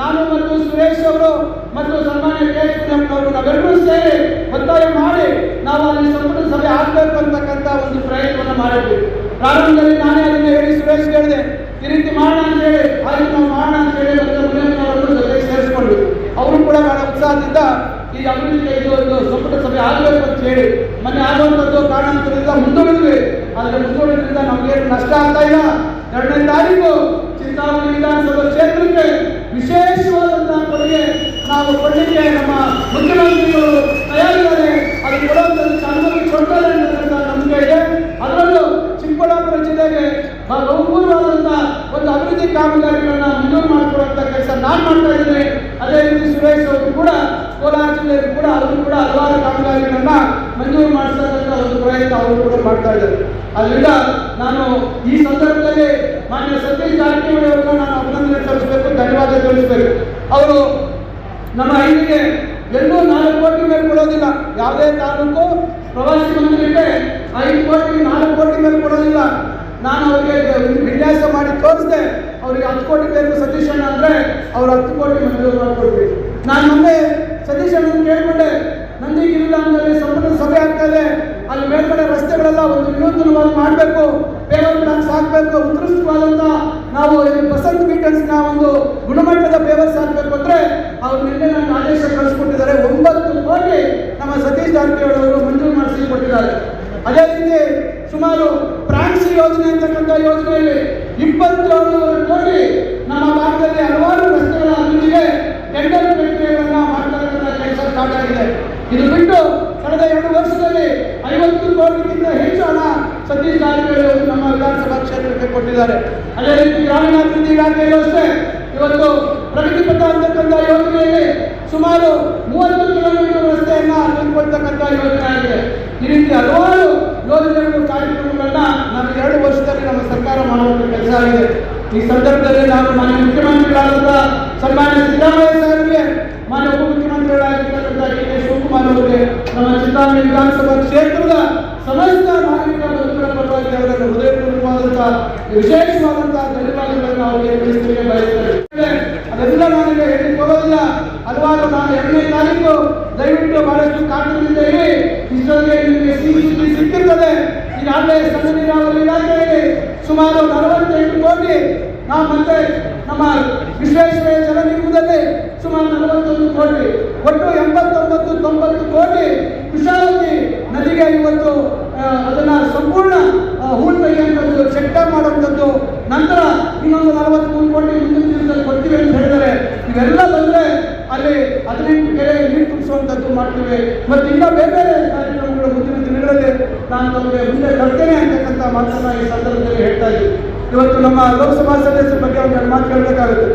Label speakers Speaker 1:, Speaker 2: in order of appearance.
Speaker 1: ನಾನು ಮತ್ತು ಸುರೇಶ್ ಅವರು ಮತ್ತು ಸನ್ಮಾನ್ಯ ಕೆ ಅವರು ನಾವೆಲ್ಲರೂ ಸೇರಿ ಒತ್ತಾಯ ಮಾಡಿ ನಾವು ಅಲ್ಲಿ ಸಂಪುಟ ಸಭೆ ಆಗಬೇಕು ಅಂತಕ್ಕಂಥ ಒಂದು ಪ್ರಯತ್ನವನ್ನು ಮಾಡಿದ್ವಿ ಪ್ರಾರಂಭದಲ್ಲಿ ನಾನೇ ಅದನ್ನ ಹೇಳಿ ಸುರೇಶ್ ಹೇಳಿದೆ ಈ ರೀತಿ ಮಾಡೋಣ ಅಂತ ಹೇಳಿ, ಆಯ್ತು ನಾವು ಮಾಡೋಣ ಅಂತ ಹೇಳಿ ಮುನಿಯಪ್ಪನವರನ್ನು ಜೊತೆಗೆ ಸೇರಿಸ್ಕೊಂಡ್ವಿ. ಅವರು ಕೂಡ ಬಹಳ ಉತ್ಸಾಹದಿಂದ ಈ ಅಭಿವೃದ್ಧಿ ಒಂದು ಸಂಪುಟ ಸಭೆ ಆಗಬೇಕು ಅಂತ ಹೇಳಿ, ಮೊನ್ನೆ ಮುಂದೂಡಿದ್ವಿ ಆದರೆ ಮುಂದೂಡಿದ್ರಿಂದ ನಮಗೇನು ನಷ್ಟ ಆಗ್ತಾ ಇಲ್ಲ? ಎರಡನೇ ತಾರೀಕು ಚಿಂತಾಮಣಿ ವಿಧಾನಸಭಾ ಕ್ಷೇತ್ರಕ್ಕೆ ವಿಶೇಷವಾದಂತಹ ಕೊಡುಗೆ ನಾವು ಕೊಡಲಿಕ್ಕೆ ನಮ್ಮ ಮುಖ್ಯಮಂತ್ರಿಗಳು ತಯಾರಿದ್ದಾರೆ. ಅದು ಕೊಡುವಂಥದ್ದು ಚಾಲನೆ ಕೊಡ್ತಾರೆ ಅನ್ನತಕ್ಕಂಥ ನಂಬಿಕೆ ಇದೆ. ಅದರಲ್ಲೂ ಚಿಕ್ಕಬಳ್ಳಾಪುರ ಜಿಲ್ಲೆಗೆ ಬಹುಪೂರ್ವವಾದಂತಹ ಒಂದು ಅಭಿವೃದ್ಧಿ ಕಾಮಗಾರಿಗಳನ್ನ ಮುಂದೂರು ಮಾಡಿಕೊಡುವಂಥ ಕೆಲಸ ನಾನು ಮಾಡ್ತಾ ಇದ್ದೀನಿ. ಅದೇ ರೀತಿ ಸುರೇಶ್ ಅವರು ಕೂಡ ಕೋಲಾರ ಜಿಲ್ಲೆಯಲ್ಲಿ ಕೂಡ ಅವರು ಕೂಡ ಹಲವಾರು ಕಾಮಗಾರಿಗಳನ್ನ ಮಂಜೂರು ಮಾಡಿಸ್ತಕ್ಕಂಥ ಒಂದು ಪ್ರಯತ್ನ ಅವರು ಕೂಡ ಮಾಡ್ತಾ ಇದ್ದಾರೆ. ಅಲ್ಲಿಂದ ನಾನು ಈ ಸಂದರ್ಭದಲ್ಲಿ ಮಾನ್ಯ ಸತೀಶ್ ಜಾರಕಿಹೊಳಿ ಅವರನ್ನ ನಾನು ಅಭಿನಂದನೆ ಸಲ್ಲಿಸಬೇಕು, ಧನ್ಯವಾದ ಸಲ್ಲಿಸಬೇಕು ಅವರು ನಮ್ಮ ಐದಿಗೆ ಎಲ್ಲೂ ನಾಲ್ಕು ಕೋಟಿ ಮೇಲೆ ಕೊಡೋದಿಲ್ಲ. ಯಾವುದೇ ತಾಲೂಕು ಪ್ರವಾಸಿ ಮಂದಿರಕ್ಕೆ ಐದು ಕೋಟಿ, ನಾಲ್ಕು ಕೋಟಿ ಮೇಲೆ ಕೊಡೋದಿಲ್ಲ. ನಾನು ಅವರಿಗೆ ವಿನ್ಯಾಸ ಮಾಡಿ ತೋರಿಸಿದೆ, ಅವ್ರಿಗೆ ಹತ್ತು ಕೋಟಿ ಬೇಕು ಸತೀಶ್ ಅಣ್ಣ ಅಂದ್ರೆ ಅವ್ರು ಹತ್ತು ಕೋಟಿ ಮಂಜೂರು ಮಾಡಿಕೊಡ್ತೀವಿ ನಾನು ಮೊನ್ನೆ ಸತೀಶ್ ಕೇಳ್ಕೊಂಡೆ ನಂದಿ ಗಿರಿಧಾಮದಲ್ಲಿ ಸಂಪೂರ್ಣ ಸಭೆ ಆಗ್ತಾ ಇದೆ ಅಲ್ಲಿ ಮೇಲ್ಗಡೆ ರಸ್ತೆಗಳೆಲ್ಲ ಒಂದು ವಿನೂತನವಾಗಿ ಮಾಡಬೇಕು ಪೇವರ್ ಹಾಕಬೇಕು ಉತ್ಕೃಷ್ಟವಾದಂತ ನಾವು ಬಸಂತ್ ಮೀಟರ್ಸ್ನ ಒಂದು ಗುಣಮಟ್ಟದ ವ್ಯವಸ್ಥೆ ಆಗಬೇಕು ಅಂದ್ರೆ ಅವ್ರು ನಿನ್ನೆ ನನ್ನ ಆದೇಶ ಕಳಿಸ್ಕೊಟ್ಟಿದ್ದಾರೆ. ಒಂಬತ್ತು ಕೋಟಿ ನಮ್ಮ ಸತೀಶ್ ಜಾರಕಿಹೊಳಿ ಅವರು ಮಂಜೂರು ಮಾಡಿಸಿ ಕೊಟ್ಟಿದ್ದಾರೆ. ಅದೇ ರೀತಿ ಸುಮಾರು ಪ್ರಾಣಿಸಿ ಯೋಜನೆ ಅಂತಕ್ಕಂಥ ಯೋಜನೆಯಲ್ಲಿ ಇಪ್ಪತ್ತೇಳುವರೆ ಕೋಟಿ ನಮ್ಮ ಭಾಗದಲ್ಲಿ ಹಲವಾರು ರಸ್ತೆಗಳ ಜಾರಕಿಹೊಳಿ ನಮ್ಮ ವಿಧಾನಸಭಾ ಕ್ಷೇತ್ರಕ್ಕೆ ಕೊಟ್ಟಿದ್ದಾರೆ. ಅದೇ ರೀತಿ ಗ್ರಾಮೀಣಾಭಿವೃದ್ಧಿ ಇಲಾಖೆಯಲ್ಲೂ ಅಷ್ಟೇ ಇವತ್ತು ಪ್ರಗತಿ ಪಥ ಅಂತಕ್ಕಂಥ ಯೋಜನೆಯಲ್ಲಿ ಸುಮಾರು ಮೂವತ್ತು ಕಿಲೋಮೀಟರ್ ರಸ್ತೆಯನ್ನ ತಂದುಕೊಳ್ತಕ್ಕಂಥ ಯೋಜನೆ ಆಗಿದೆ. ಈ ರೀತಿ ಹಲವಾರು ಯೋಜನೆಗಳು, ಕಾರ್ಯಕ್ರಮಗಳನ್ನ ನಾವು ಎರಡು ವರ್ಷದಲ್ಲಿ ನಮ್ಮ ಸರ್ಕಾರ ಮಾಡುವಂತ ಕೆಲಸ ಆಗಿದೆ. ಈ ಸಂದರ್ಭದಲ್ಲಿ ನಾನು ಮಾನ್ಯ ಮುಖ್ಯಮಂತ್ರಿಗಳಾದಂತಹ ಸನ್ಮಾನ್ಯ ಸಿದ್ದರಾಮಯ್ಯ ಸಾಹೇಬರಿಗೆ ಮಾನ್ಯ ಉಪಮುಖ್ಯಮಂತ್ರಿಗಳಾಗಿರ್ತಕ್ಕಂಥ ಡಿ ಕೆ ಶಿವಕುಮಾರ್ ಅವರಿಗೆ ನಮ್ಮ ಚಿಂತಾಮಣಿ ವಿಧಾನಸಭಾ ಕ್ಷೇತ್ರದ ಸಮಸ್ತ ನಾಗರಿಕ ಬಂಧುಗಳ ಪರವಾಗಿ ಅವರನ್ನು ಹೃದಯಪೂರ್ವಕವಾದಂತಹ ವಿಶೇಷವಾದಂತಹ ಧನ್ಯವಾದಗಳನ್ನು ಅವರಿಗೆ ತಿಳಿಸಲಿಕ್ಕೆ ಬಯಸ್ತೇನೆ. ಅದೆಲ್ಲ ನನಗೆ ಹೇಳಿ ಹೋಗೋದಿಲ್ಲ ಹಲವಾರು ನಾನು ಎರಡನೇ ತಾರೀಕು ದಯವಿಟ್ಟು ಬಹಳಷ್ಟು ಕಾರಣದಿಂದ ಇಷ್ಟೊಂದಿಗೆ ನಿಮಗೆ ಸಿಹಿ ಸಿಕ್ಕಿರ್ತದೆ. ಈಗಾಗಲೇ ಸಣ್ಣ ನೀರಾವರಿ ಇಲಾಖೆಯಲ್ಲಿ ಸುಮಾರು ನಲವತ್ತೆಂಟು ಕೋಟಿ ನಾವು ಮತ್ತೆ ನಮ್ಮ ವಿಶ್ವೇಶ್ವರಯ್ಯ ಜಲನಿಗಮದಲ್ಲಿ ಸುಮಾರು ನಲವತ್ತೊಂದು ಕೋಟಿ, ಒಟ್ಟು ಎಂಬತ್ತೊಂಬತ್ತು, ತೊಂಬತ್ತು ಕೋಟಿ ಕುಶಾವತಿ ನದಿಗೆ ಇವತ್ತು ಅದನ್ನ ಸಂಪೂರ್ಣ ಹೂಳು ತೆಗೆಯುವಂಥದ್ದು ಡ್ಯಾಮ್ ಮಾಡುವಂಥದ್ದು. ನಂತರ ಇನ್ನೊಂದು ನಲವತ್ಮೂರು ಕೋಟಿ ಮುಂದಿನ ದಿನದಲ್ಲಿ ಕೊಡ್ತೀವಿ ಅಂತ ಹೇಳಿದರೆ ಇವೆಲ್ಲ ಬಂದ್ರೆ ಅಲ್ಲಿ ಹದಿನೆಂಟು ಕೆರೆ ನೀರು ತುಂಬಿಸುವಂಥದ್ದು ಮಾಡ್ತೀವಿ. ಮತ್ತು ಇನ್ನೂ ಬೇರೆ ಬೇರೆ ಕಾರ್ಯಕ್ರಮಗಳು ಮುಂದಿನ ದಿನಗಳಲ್ಲಿ ನಾನು ನಮಗೆ ಮುಂದೆ ತರ್ತೇನೆ ಅಂತಕ್ಕಂಥ ಮಾತನ್ನ ಈ ಸಂದರ್ಭದಲ್ಲಿ ಹೇಳ್ತಾ ಇದ್ದೀನಿ. ಇವತ್ತು ನಮ್ಮ ಲೋಕಸಭಾ ಸದಸ್ಯರ ಬಗ್ಗೆ ಒಂದು ಮಾತು ಕೇಳಬೇಕಾಗುತ್ತೆ.